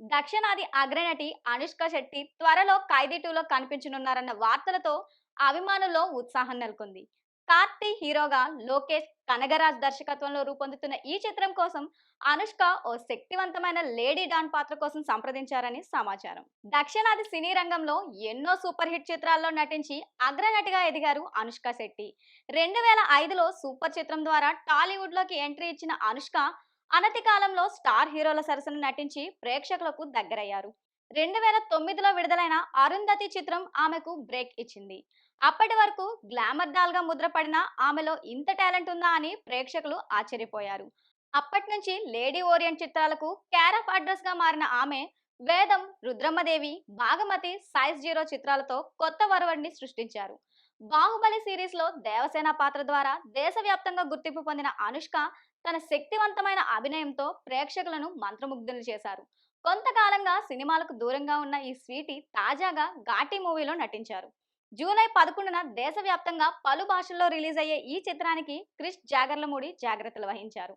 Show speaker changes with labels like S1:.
S1: దక్షిణాది అగ్రనటి అనుష్క శెట్టి త్వరలో ఖైదీ టూలో కనిపించనున్నారన్న వార్తలతో అభిమానుల్లో ఉత్సాహం నెలకొంది. కార్తీ హీరోగా లోకేష్ కనగరాజ్ దర్శకత్వంలో రూపొందుతున్న ఈ చిత్రం కోసం అనుష్క ఓ శక్తివంతమైన లేడీ డాన్ పాత్ర కోసం సంప్రదించారని సమాచారం. దక్షిణాది సినీ రంగంలో ఎన్నో సూపర్ హిట్ చిత్రాల్లో నటించి అగ్రనటిగా ఎదిగారు అనుష్క శెట్టి. రెండు వేల ఐదులో సూపర్ చిత్రం ద్వారా టాలీవుడ్లోకి ఎంట్రీ ఇచ్చిన అనుష్క అనతి కాలంలో స్టార్ హీరోల సరసన నటించి ప్రేక్షకులకు దగ్గరయ్యారు. రెండు వేల తొమ్మిదిలో విడుదలైన అరుంధతి చిత్రం ఆమెకు బ్రేక్ ఇచ్చింది. అప్పటి వరకు గ్లామర్ డాల్గా ముద్రపడిన ఆమెలో ఇంత టాలెంట్ ఉందా అని ప్రేక్షకులు ఆశ్చర్యపోయారు. అప్పటి నుంచి లేడీ ఓరియంట్ చిత్రాలకు క్యార్ ఆఫ్ అడ్రస్గా మారిన ఆమె వేదం రుద్రమ్మదేవి భాగమతి సైజ్ జీరో చిత్రాలతో కొత్త వరవడిని సృష్టించారు. బాహుబలి సిరీస్లో దేవసేన పాత్ర ద్వారా దేశవ్యాప్తంగా గుర్తింపు పొందిన అనుష్క తన శక్తివంతమైన అభినయంతో ప్రేక్షకులను మంత్రముగ్ధులు చేశారు. కొంతకాలంగా సినిమాలకు దూరంగా ఉన్న ఈ స్వీటీ తాజాగా ఘాటీ మూవీలో నటించారు. జూలై పదకొండున దేశవ్యాప్తంగా పలు భాషల్లో రిలీజ్ అయ్యే ఈ చిత్రానికి క్రిష్ జాగర్లమూడి జాగ్రత్తలు వహించారు.